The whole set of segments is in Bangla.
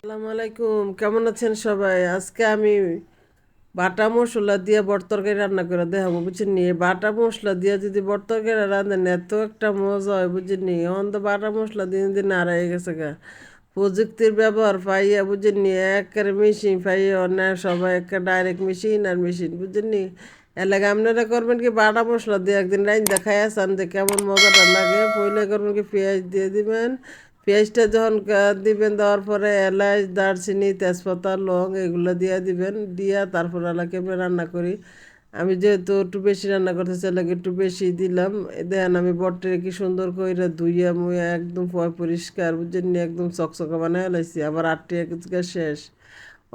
আসসালামু আলাইকুম। কেমন আছেন সবাই? আজকে আমি বাটা মশলা দিয়ে বট তরকারি রান্না করে দেখাবো, বুঝছেন নি? বাটা মশলা দিয়ে যদি বট তরকারি রাঁধেন, এত একটা মজা হয়, বুঝছেন নি? এখন তো বাটা মশলা দিন দিন হারাই গেছে গা। প্রযুক্তির ব্যবহার পাইয়া, বুঝছেন নি? একেবারে মেশিন পাইয়া অনেক সবাই একটা ডাইরেক্ট মেশিন আর মেশিন বুঝছেন নি? এলাকা আপনারা করবেন কি, বাটা মশলা দিয়ে একদিন রাইন দেখাই আসান যে কেমন মজাটা লাগে, পইলে করবেন কি, পেঁয়াজ দিয়ে দিবেন পেঁয়াজটা যখন দিবেন দেওয়ার পরে এলাচ দারচিনি তেজপাতা লং এগুলো দিয়ে দিবেন। দিয়া তারপর এলাকে রান্না করি। আমি যেহেতু একটু বেশি রান্না করতে চাইলে একটু বেশি দিলাম। এ দেখেন আমি বটে কি সুন্দর করে ধুইয়া মুইয়া একদম পরিষ্কার বুঝছেন নি, একদম চকচকা বানায় লাইছি। আবার আটটি এক শেষ।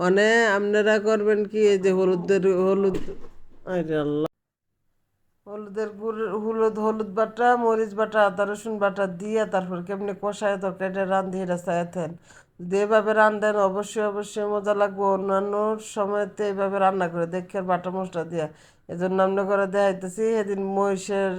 অনে আপনারা করবেন কি? যে হলুদের হলুদ আল্লাহ। হলুদের গুড়, হলুদ হলুদ বাটা, মরিচ বাটা, আদা, রসুন বাটা দিয়ে তারপর কেমনি কষায় তরকারিটা রান্ধি এটা চাইতেন যদি এভাবে রান্ধেন অবশ্যই অবশ্যই মজা লাগবে। অন্যান্য সময়তে এইভাবে রান্না করে দেখে বাটা মশলা দিয়া। এজন্য আমরা করে দেখাইতেছি সেদিন মহিষের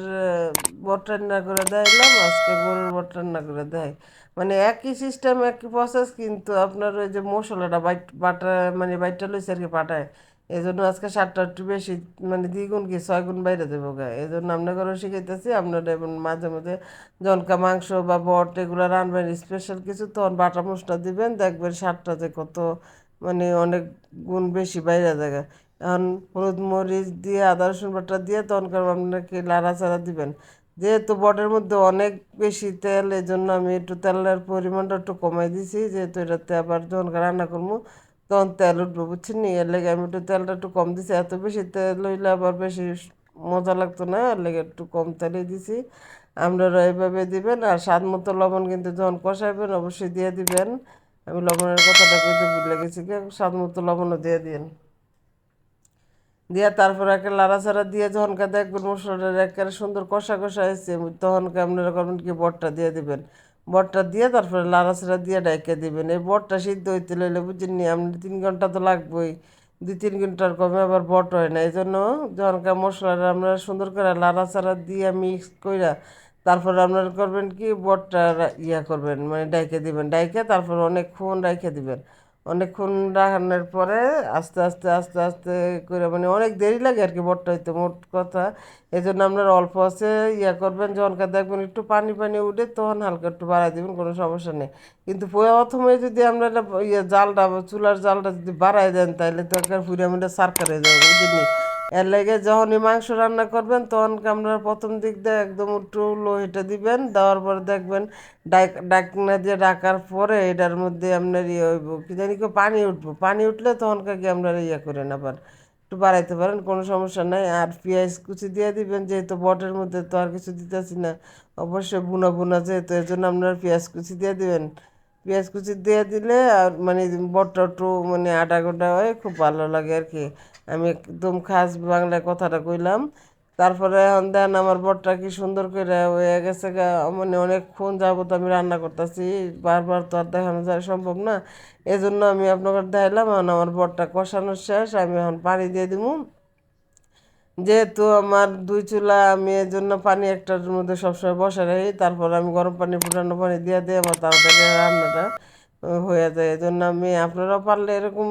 বট রান্না করে দেখাইলাম, আজকে গরুর বট রান্না করে দেয় মানে একই সিস্টেম একই প্রসেস কিন্তু আপনার ওই যে মশলাটা বাইট, বাটা মানে বাইটটা লইছে আর কি পাঠায় এই জন্য আজকে সাতটা একটু বেশি মানে দ্বিগুণ কি ছয় গুণ বাইরে দেবো গা। এই জন্য আপনাদেরও শিখাইতেছি আপনারা এবং মাঝে মাঝে জনকা মাংস বা বট এগুলো রানবেন স্পেশাল কিছু, তখন বাটা মশলা দিবেন, দেখবেন সাতটাতে কত মানে অনেক গুণ বেশি বাইরে জায়গা এখন হলুদ মরিচ দিয়ে, আদা রসুন বাটা দিয়ে, তখন আপনাকে লাড়াচাড়া দিবেন। যেহেতু বটের মধ্যে অনেক বেশি তেল এই জন্য আমি একটু তেলের পরিমাণটা একটু কমাই দিছি, যেহেতু এটাতে আবার যখন রান্না করব। তখন তেল উঠবো, বুঝছেন নি? এর লেগে আমি একটু তেলটা একটু কম দিছি। এত বেশি তেল হইলে আবার বেশি মজা লাগতো না? এর লেগে একটু কম তেলে দিছি। আপনারা এইভাবে দিবেন আর স্বাদ মতো লবণ কিন্তু যখন কষাইবেন অবশ্যই দিয়ে দিবেন। আমি লবণের কথাটা কইতে ভুলে গেছি স্বাদ মতো লবণও দিয়ে দিন। দিয়ে তারপর একটা লাড়াচাড়া দিয়ে যখনকে দেখবেন মশলাটা একেবারে সুন্দর কষা কষা হয়েছে তখনকে আপনারা করবেন কি বটটা দিয়ে দিবেন। বটটা দিয়ে তারপরে লাড়াচাড়া দিয়ে ডাইকে দিবেন। এই বটটা সিদ্ধ হইতে লইলে নি, আপনি তিন ঘণ্টা তো লাগবেই, দুই তিন ঘণ্টার কমে আবার বট হয় না। এই জন্য যখনকার মশলাটা আপনারা সুন্দর করে লাড়াচাড়া দিয়ে মিক্স কইরা তারপরে আপনারা করবেন কি বটটা ইয়া করবেন মানে ডাইকে দিবেন। ডাইকে তারপর অনেকক্ষণ রাইখে দিবেন। অনেকক্ষণ রাখানোর পরে আস্তে আস্তে আস্তে আস্তে করে মানে অনেক দেরি লাগে আর কি বটটা হইতে, মোট কথা। এই জন্য আপনার অল্প আছে ইয়া করবেন যখনকার দেখবেন একটু পানি পানি উঠে তখন হালকা একটু বাড়াই দেবেন, কোনো সমস্যা নেই। কিন্তু প্রথমে যদি আমরা ইয়ে জালটা, চুলার জালটা যদি বাড়াই দেন তাহলে তো একবার মিটা সারকার হয়ে যাবে বুঝলি এর লেগে যখনই মাংস রান্না করবেন, তখন আপনার প্রথম দিক দিয়ে একদম একটু লোহিটা দিবেন, দেওয়ার পরে দেখবেন ডাক, ডাকনা দিয়ে ডাকার পরে এটার মধ্যে আপনার ইয়ে হইব। কি জানি কেউ পানি উঠবো। পানি উঠলে তখন কি আপনারা ইয়ে করেন আবার একটু বাড়াইতে পারেন, কোনো সমস্যা নাই। আর পেঁয়াজ কুচি দিয়ে দিবেন, যেহেতু বটের মধ্যে তো আর কিছু দিতেছি না, অবশ্যই বুনা বুনা যেহেতু এর জন্য আপনারা পেঁয়াজ কুচি দিয়ে দিবেন। পেঁয়াজ কুচি দিয়ে দিলে আর মানে বটটা একটু মানে আটা গোটা হয় খুব ভালো লাগে আর কি। আমি একদম খাস বাংলায় কথাটা কইলাম। তারপরে এখন দেন আমার বটটা কি সুন্দর করে হয়ে গেছে মানে অনেকক্ষণ যাবত আমি রান্না করতেছি, বারবার তো আর দেখানো যায় সম্ভব না। এই জন্য আমি আপনাকে দেখাইলাম, এখন আমার বটটা কষানো শেষ, আমি এখন পানি দিয়ে দিব যেহেতু আমার দুই চুলা আমি এর জন্য পানি একটার মধ্যে সবসময় বসে রাখি, তারপর আমি গরম পানি, ফুটানো পানি দিয়ে দিয়ে আমার তাড়াতাড়ি রান্নাটা হয়ে যায়। এই জন্য আমি, আপনারাও পারলে এরকম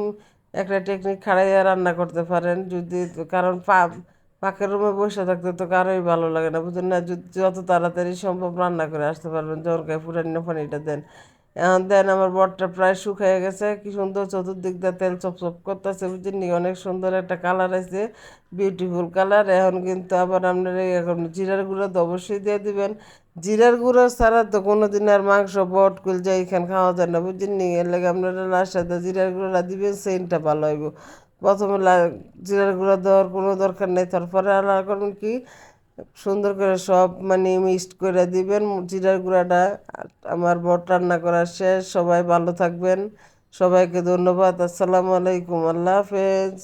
একটা টেকনিক খাড়াইয়া রান্না করতে পারেন। যদি কারণ পা, পাকের রুমে বসে থাকতে তো কারোই ভালো লাগে না বুঝলেন না? যত তাড়াতাড়ি সম্ভব রান্না করে আসতে পারবেন। গায়ে ফুটানো পানিটা দেন। এখন দেন আমার বটটা প্রায় শুকিয়ে গেছে। কি সুন্দর চতুর্দিক দিয়ে তেল চপচপ করতেছে বুঝলি অনেক সুন্দর একটা কালার আছে বিউটিফুল কালার এখন কিন্তু আবার আপনার এখন জিরার গুঁড়ো তো অবশ্যই দিয়ে দিবেন। জিরার গুঁড়ো ছাড়া তো কোনো দিন আর মাংস, বট কুল যাই এখানে খাওয়া যায় না বুঝলি এর লাগে আপনারা লাস্ট সাথে জিরার গুঁড়োটা দিবেন, সেন্টটা ভালো হইব। প্রথমে জিরার গুঁড়ো দেওয়ার কোনো দরকার নেই, তারপরে আলাদা করবেন কি? সুন্দর করে সব মানে মিক্সড করে দিবেন। জিরার গুঁড়াটা আমার বট রান্না করা শেষ। সবাই ভালো থাকবেন। সবাইকে ধন্যবাদ। আসসালামু আলাইকুম। আল্লাহ হাফেজ।